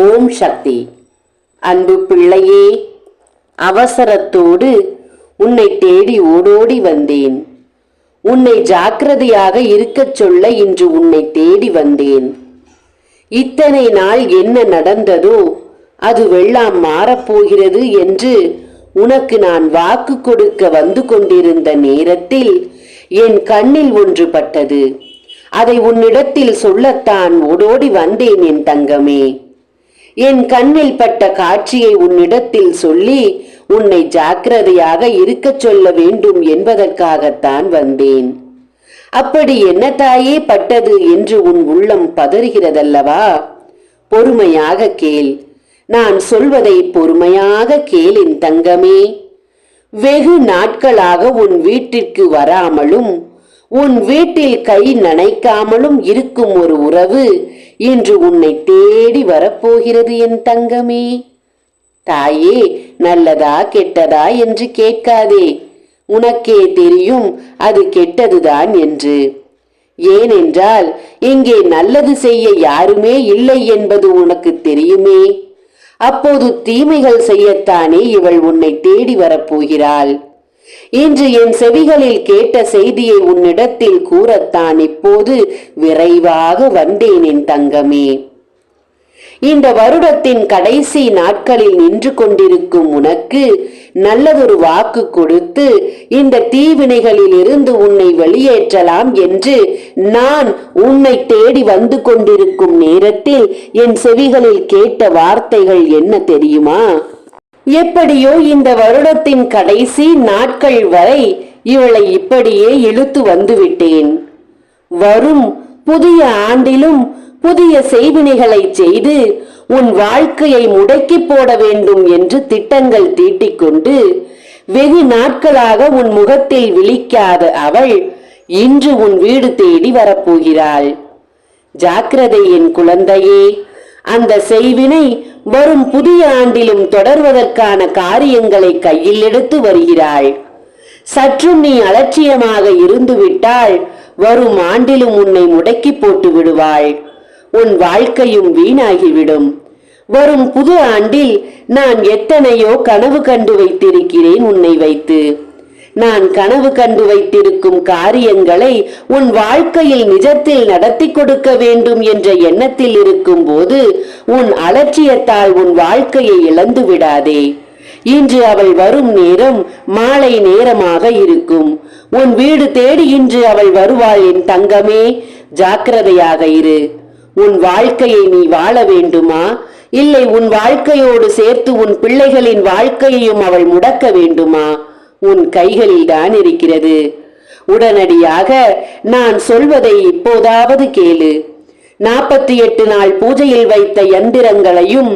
ஓம் சக்தி. அன்பு பிள்ளையே அவசரத்தோடு உன்னை தேடி ஓடோடி வந்தேன். உன்னை ஜாக்கிரதையாக இருக்கச் சொல்ல இன்று உன்னை தேடி வந்தேன். இத்தனை நாள் என்ன நடந்ததோ அது வெள்ளம் மாறப்போகிறது என்று உனக்கு நான் வாக்கு கொடுக்க வந்து கொண்டிருந்த நேரத்தில் என் கண்ணில் ஒன்று பட்டது. அதை உன்னிடத்தில் சொல்லத்தான் ஓடோடி வந்தேன் என் தங்கமே. என் கண்ணில் பட்ட காட்சியை உன்னிடத்தில் சொல்லி உன்னை ஜாக்கிரதையாக இருக்கச் சொல்ல வேண்டும் என்பதற்காகத்தான் வந்தேன். அப்படி என்ன தாயே பட்டது என்று உன் உள்ளம் பதறுகிறதல்லவா? பொறுமையாக கேள். நான் சொல்வதை பொறுமையாக கேளின் தங்கமே. வெகு நாட்களாக உன் வீட்டிற்கு வராமலும் உன் வீட்டில் கை நனைக்காமலும் இருக்கும் ஒரு உறவு இன்று உன்னை தேடி வரப்போகிறது என் தங்கமே. தாயே நல்லதா கெட்டதா என்று கேட்காதே. உனக்கே தெரியும் அது கெட்டதுதான் என்று. ஏனென்றால் இங்கே நல்லது செய்ய யாருமே இல்லை என்பது உனக்கு தெரியுமே. அப்போது தீமைகள் செய்யத்தானே இவள் உன்னை தேடி வரப்போகிறாள். இன்று என் செவிகளில் கேட்ட செய்தியை உன்னிடத்தில் கூறத்தான் இப்போது விரைவாக வந்தேன் என் தங்கமே. இந்த வருடத்தின் கடைசி நாட்களில் நின்று கொண்டிருக்கும் உனக்கு நல்லதொரு வாக்கு கொடுத்து இந்த தீவினைகளில் இருந்து உன்னை வெளியேற்றலாம் என்று நான் உன்னை தேடி வந்து கொண்டிருக்கும் நேரத்தில் என் செவிகளில் கேட்ட வார்த்தைகள் என்ன தெரியுமா? எப்படியோ இந்த வருடத்தின் கடைசி நாட்கள் வரை இவளை இப்படியே இழுத்து வந்துவிட்டேன். வரும் புதிய ஆண்டிலும் புதிய செய்வினைகளை செய்து உன் வாழ்க்கையை முடக்கி போட வேண்டும் என்று திட்டங்கள் தீட்டிக்கொண்டு வெகு நாட்களாக உன் முகத்தில் விழிக்காத அவள் இன்று உன் வீடு தேடி வரப்போகிறாள். ஜாக்கிரதை என் குழந்தையே அந்த செய்வினை வரும் புதிய ஆண்டிலும் தொடர்வதற்கான காரியங்களை கையில் எடுத்து வருகிறாள். சற்றும் நீ அலட்சியமாக இருந்துவிட்டால் வரும் ஆண்டிலும் உன்னை முடக்கி போட்டு விடுவாள். உன் வாழ்க்கையும் வீணாகிவிடும். வரும் புது ஆண்டில் நான் எத்தனையோ கனவு கண்டு வைத்திருக்கிறேன் உன்னை வைத்து. நான் கனவு கண்டு வைத்திருக்கும் காரியங்களை உன் வாழ்க்கையில் நிஜத்தில் நடத்தி கொடுக்க வேண்டும் என்ற எண்ணத்தில் இருக்கும் போது உன் அலட்சியத்தால் உன் வாழ்க்கையை இழந்து விடாதே. இன்று அவள் வரும் நேரம் மாலை நேரமாக இருக்கும். உன் வீடு தேடி இன்று அவள் வருவாள் என் தங்கமே ஜாக்கிரதையாக இரு. உன் வாழ்க்கையை நீ வாழ வேண்டுமா? இல்லை உன் வாழ்க்கையோடு சேர்த்து உன் பிள்ளைகளின் வாழ்க்கையையும் அவள் முடக்க வேண்டுமா? உன் கைகளில்தான் இருக்கிறது. உடனடியாக நான் சொல்வதை இப்போதாவது கேளு. நாற்பத்தி எட்டு நாள் பூஜையில் வைத்த யந்திரங்களையும்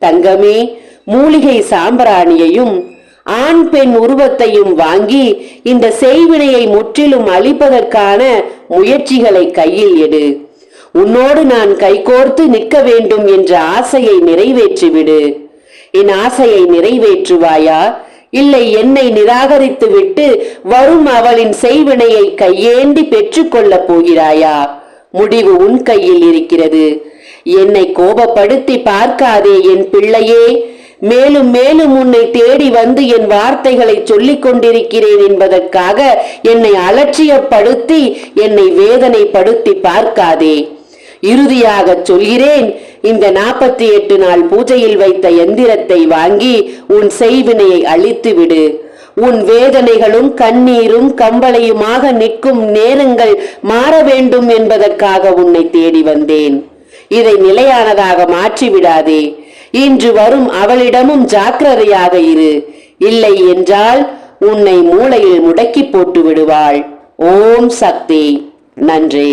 தங்கமே மூலிகை சாம்பிராணியையும் ஆண் பெண் உருவத்தையும் வாங்கி இந்த செய்வினையை முற்றிலும் அழிப்பதற்கான முயற்சிகளை கையில் எடு. உன்னோடு நான் கைகோர்த்து நிற்க வேண்டும் என்ற ஆசையை நிறைவேற்றிவிடு. என் ஆசையை நிறைவேற்றுவாயா? இல்லை என்னை நிராகரித்து விட்டு வரும் அவளின் செய்வினையை கையேந்தி பெற்றுக்கொள்ளப் போகிறாயா? முடிவு உன் கையில் இருக்கிறது. என்னை கோபப்படுத்தி பார்க்காதே என் பிள்ளையே. மேலும் மேலும் உன்னை தேடி வந்து என் வார்த்தைகளை சொல்லிக் கொண்டிருக்கிறேன் என்பதற்காக என்னை அலட்சியப்படுத்தி என்னை வேதனைப்படுத்தி பார்க்காதே. இறுதியாக சொல்கிறேன் இந்த நாற்பத்தி எட்டு நாள் பூஜையில் வைத்த எந்திரத்தை வாங்கி உன் செய்வினையை அழித்து விடு உன் வேதனைகளும் கண்ணீரும் கம்பளையுமாக நிற்கும் நேரங்கள் மாற வேண்டும் என்பதற்காக உன்னை தேடி வந்தேன். இதை நிலையானதாக மாற்றிவிடாதே. இன்று வரும் அவளிடமும் ஜாக்கிரதையாக இரு. இல்லை என்றால் உன்னை மூளையில் முடக்கி போட்டு விடுவாள் ஓம் சக்தி. நன்றி.